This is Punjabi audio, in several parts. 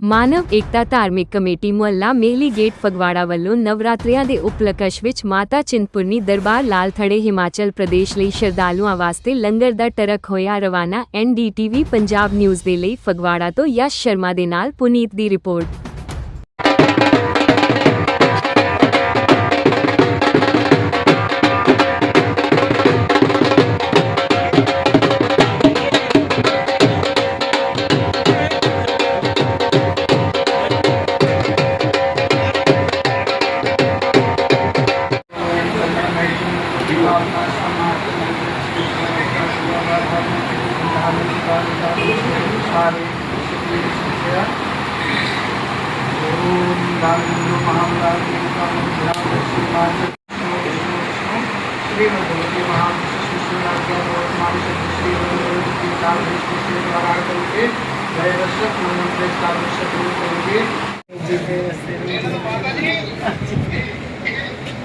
ਮਾਨਵ ਏਕਤਾ ਧਾਰਮਿਕ ਕਮੇਟੀ ਮੁਹੱਲਾ ਮੇਹਲੀ ਗੇਟ ਫਗਵਾੜਾ ਵੱਲੋਂ ਨਵਰਾਤਰਿਆਂ ਦੇ ਉਪਲਕਸ਼ ਵਿੱਚ ਮਾਤਾ ਚਿੰਤਪੁਰਨੀ ਦਰਬਾਰ ਲਾਲ ਥੜੇ ਹਿਮਾਚਲ ਪ੍ਰਦੇਸ਼ ਲਈ ਸ਼ਰਧਾਲੂਆਂ ਵਾਸਤੇ ਲੰਗਰ ਦਾ ਟਰੱਕ ਹੋਇਆ ਰਵਾਨਾ ਐਨਡੀਟੀਵੀ ਪੰਜਾਬ ਨਿਊਜ਼ ਦੇ ਲਈ ਫਗਵਾੜਾ ਤੋਂ ਯਸ਼ ਸ਼ਰਮਾ ਦੇ ਨਾਲ ਪੁਨੀਤ ਦੀ ਰਿਪੋਰਟ।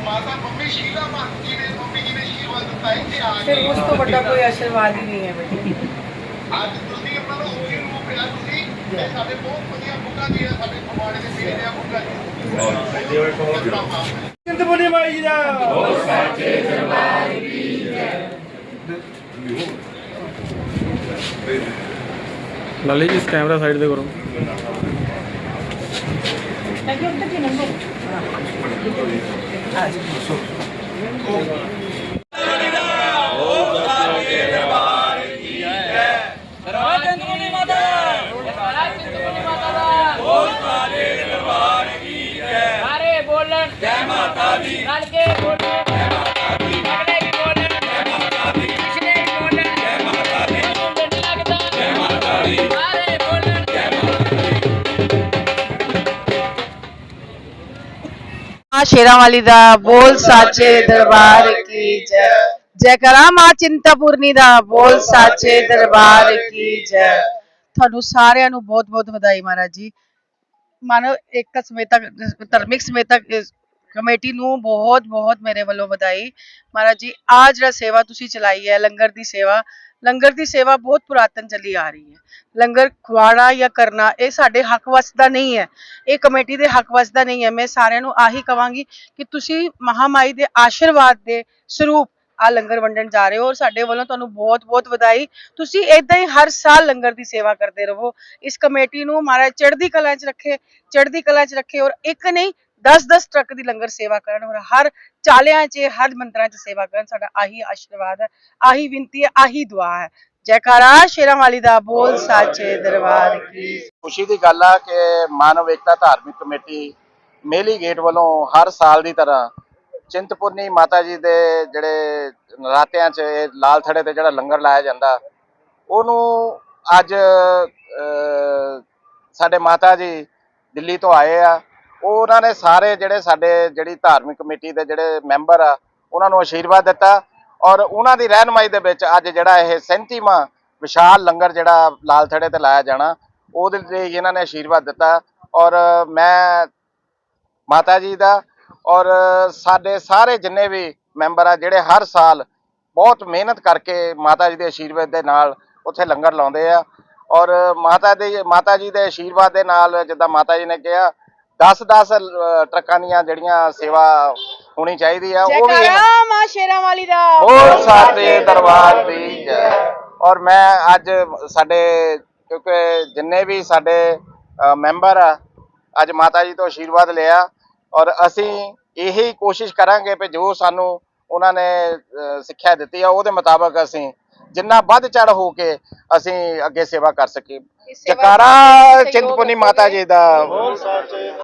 ਮਾਤਾ ਮੰਮੀ ਸ਼ੀਲਾ ਮਾਤਾ ਜੀ ਨੇ ਮੰਮੀ ਜੀ ਨੇ ਆਸ਼ੀਰਵਾਦ ਦਿੱਤਾ ਹੈ ਕਿ ਆ ਫਿਰ ਉਸ ਤੋਂ ਵੱਡਾ ਕੋਈ ਆਸ਼ੀਰਵਾਦ ਹੀ ਨਹੀਂ ਹੈ ਬੇਟੇ ਅੱਜ ਤੁਸੀਂ ਆਪਣਾ ਦਾ ਉਹੀ ਰੂਪ ਹੈ ਤੁਸੀਂ ਇਹ ਸਾਡੇ ਬਹੁਤ ਵਧੀਆ ਬੁੱਕਾ ਜੀ ਹੈ ਸਾਡੇ ਫਗਵਾੜੇ ਦੇ ਮੇਰੇ ਦੇ ਬੁੱਕਾ ਜੀ ਚਿੰਤਪੁਰਨੀ ਮਾਈ ਜੀ ਦਾ। ਲਾਲੀ ਜੀ ਇਸ ਕੈਮਰਾ ਸਾਈਡ ਤੇ ਕਰੋ। ਸਾਰੇ ਮਾਂ ਸ਼ੇਰਾਂ ਵਾਲੀ ਦਾ ਬੋਲ ਸਾਚੇ ਦਰਬਾਰ ਕੀ ਜੈ ਮਾਂ ਚਿੰਤਪੁਰਨੀ ਦਾ ਬੋਲ ਸਾਚੇ ਦਰਬਾਰ ਕੀ ਜੈ ਤੁਹਾਨੂੰ ਸਾਰਿਆਂ ਨੂੰ ਬਹੁਤ ਬਹੁਤ ਵਧਾਈ ਮਹਾਰਾਜ ਜੀ ਮਾਨਵ ਏਕਤਾ ਸਮੇਤਕ ਧਾਰਮਿਕ ਸਮੇਤਕ ਕਮੇਟੀ ਨੂੰ ਬਹੁਤ ਬਹੁਤ ਮੇਰੇ ਵੱਲੋਂ ਵਧਾਈ ਮਹਾਰਾਜ ਜੀ ਆ ਜਿਹੜਾ ਸੇਵਾ ਤੁਸੀਂ ਚਲਾਈ ਹੈ ਲੰਗਰ ਦੀ ਸੇਵਾ ਲੰਗਰ ਦੀ ਸੇਵਾ ਬਹੁਤ ਪੁਰਾਤਨ ਚੱਲੀ ਆ ਰਹੀ ਹੈ। ਲੰਗਰ ਖਵਾਣਾ ਜਾਂ ਕਰਨਾ ਇਹ ਸਾਡੇ ਹੱਕ ਵਸ ਨਹੀਂ ਹੈ। ਇਹ ਕਮੇਟੀ ਦੇ ਹੱਕ ਵਸ ਨਹੀਂ ਹੈ। ਮੈਂ ਸਾਰਿਆਂ ਨੂੰ ਆਹੀ ਕਵਾਂਗੀ ਕਿ ਤੁਸੀਂ ਮਹਾਮਾਈ ਦੇ ਆਸ਼ੀਰਵਾਦ ਦੇ ਸਰੂਪ ਆ ਲੰਗਰ ਵੰਡਣ ਜਾ ਰਹੇ ਹੋ ਔਰ ਸਾਡੇ ਵੱਲੋਂ ਤੁਹਾਨੂੰ ਬਹੁਤ ਬਹੁਤ ਵਧਾਈ। ਤੁਸੀਂ ਇਦਾਂ ਹੀ ਹਰ ਸਾਲ ਲੰਗਰ ਦੀ ਸੇਵਾ ਕਰਦੇ ਰਹੋ। ਇਸ ਕਮੇਟੀ ਨੂੰ ਮਹਾਰਾਜ ਚੜ੍ਹਦੀ ਕਲਾ 'ਚ ਰੱਖੇ, ਚੜ੍ਹਦੀ ਕਲਾ 'ਚ ਰੱਖੇ ਔਰ ਇੱਕ ਨਹੀਂ 10-10 ਟਰੱਕ ਦੀ ਲੰਗਰ ਸੇਵਾ ਕਰਨ ਔਰ ਹਰ ਚਾਲਿਆਂ 'ਚ ਹਰ ਮੰਦਰਾਂ 'ਚ ਸੇਵਾ ਕਰਨ ਸਾਡਾ ਆਹੀ ਆਸ਼ੀਰਵਾਦ ਹੈ ਆਹੀ ਵਿਨਤੀ ਹੈ ਆਹੀ ਦੁਆ ਹੈ। ਜੈਕਾਰਾ ਸ਼ੇਰਾਂ ਵਾਲੀ ਦਾ ਬੋਲ ਸਾਚੇ ਦਰਬਾਰ ਕੀ। ਖੁਸ਼ੀ ਦੀ ਗੱਲ ਆ ਕਿ ਮਾਨਵ ਏਕਤਾ ਧਾਰਮਿਕ ਕਮੇਟੀ ਮੇਲੀ ਗੇਟ ਵੱਲੋਂ ਹਰ ਸਾਲ ਦੀ ਤਰ੍ਹਾਂ ਚਿੰਤਪੁਰਨੀ ਮਾਤਾ ਜੀ ਦੇ ਜਿਹੜੇ ਨਰਾਤਿਆਂ 'ਚ ਲਾਲ ਥੜੇ ਤੇ ਜਿਹੜਾ ਲੰਗਰ ਲਾਇਆ ਜਾਂਦਾ ਉਹਨੂੰ ਅੱਜ ਅਹ, ਸਾਡੇ ਮਾਤਾ ਜੀ ਦਿੱਲੀ ਤੋਂ ਆਏ ਆ। ਉਹਨਾਂ ਨੇ ਸਾਰੇ ਜਿਹੜੇ ਸਾਡੇ, ਜਿਹੜੀ ਧਾਰਮਿਕ ਕਮੇਟੀ ਦੇ ਜਿਹੜੇ ਮੈਂਬਰ ਆ, ਉਹਨਾਂ ਨੂੰ ਆਸ਼ੀਰਵਾਦ ਦਿੱਤਾ। ਔਰ ਉਹਨਾਂ ਦੀ ਰਹਿਨਮਾਈ ਦੇ ਵਿੱਚ ਅੱਜ ਜਿਹੜਾ ਇਹ 37ਵਾਂ ਵਿਸ਼ਾਲ ਲੰਗਰ ਜਿਹੜਾ ਲਾਲ ਥੜੇ ਤੇ ਲਾਇਆ ਜਾਣਾ, ਉਹਦੇ ਲਈ ਇਹਨਾਂ ਨੇ ਆਸ਼ੀਰਵਾਦ ਦਿੱਤਾ। ਔਰ ਮੈਂ ਮਾਤਾ ਜੀ ਦਾ ਔਰ ਸਾਡੇ ਸਾਰੇ ਜਿੰਨੇ ਵੀ ਮੈਂਬਰ ਆ, ਜਿਹੜੇ ਹਰ ਸਾਲ ਬਹੁਤ ਮਿਹਨਤ ਕਰਕੇ ਮਾਤਾ ਜੀ ਦੇ ਆਸ਼ੀਰਵਾਦ ਦੇ ਨਾਲ ਉੱਥੇ ਲੰਗਰ ਲਾਉਂਦੇ ਆ। ਔਰ ਮਾਤਾ ਦੇ, ਮਾਤਾ ਜੀ ਦੇ ਆਸ਼ੀਰਵਾਦ ਦੇ ਨਾਲ ਜਿੱਦਾਂ ਮਾਤਾ ਜੀ ਨੇ ਕਿਹਾ 10-10 ਟਰੱਕਾਂ ਦੀਆਂ ਜਿਹੜੀਆਂ ਸੇਵਾ ਹੋਣੀ ਚਾਹੀਦੀ ਆ ਉਹ ਵੀ ਜੈਕਾਰਾ ਮਾਂ ਸ਼ੇਰਾਂ ਵਾਲੀ ਦਾ। ਬੋਲ ਸਾਚੇ ਦਰਬਾਰ ਦੀ ਜੈ। ਔਰ ਮੈਂ ਅੱਜ ਸਾਡੇ ਕਿਉਂਕਿ ਜਿੰਨੇ ਵੀ ਸਾਡੇ ਮੈਂਬਰ ਆ ਅੱਜ ਮਾਤਾ ਜੀ ਤੋਂ ਆਸ਼ੀਰਵਾਦ ਲਿਆ। ਔਰ ਅਸੀਂ ਇਹੀ ਕੋਸ਼ਿਸ਼ ਕਰਾਂਗੇ ਕਿ ਜੋ ਸਾਨੂੰ ਉਹਨਾਂ ਨੇ ਸਿੱਖਿਆ ਦਿੱਤੀ ਆ ਉਹਦੇ ਮੁਤਾਬਕ ਅਸੀਂ ਜਿੰਨਾ ਵੱਧ ਚੜ ਹੋ ਕੇ ਅਸੀਂ ਅੱਗੇ ਸੇਵਾ ਕਰ ਸਕੀਏ। ਜਕਾਰਾ ਚ ਸਹਿਯੋਗ ਚਿੰਤਪੁਰਨੀ ਮਾਤਾ ਜੀ ਦਾ।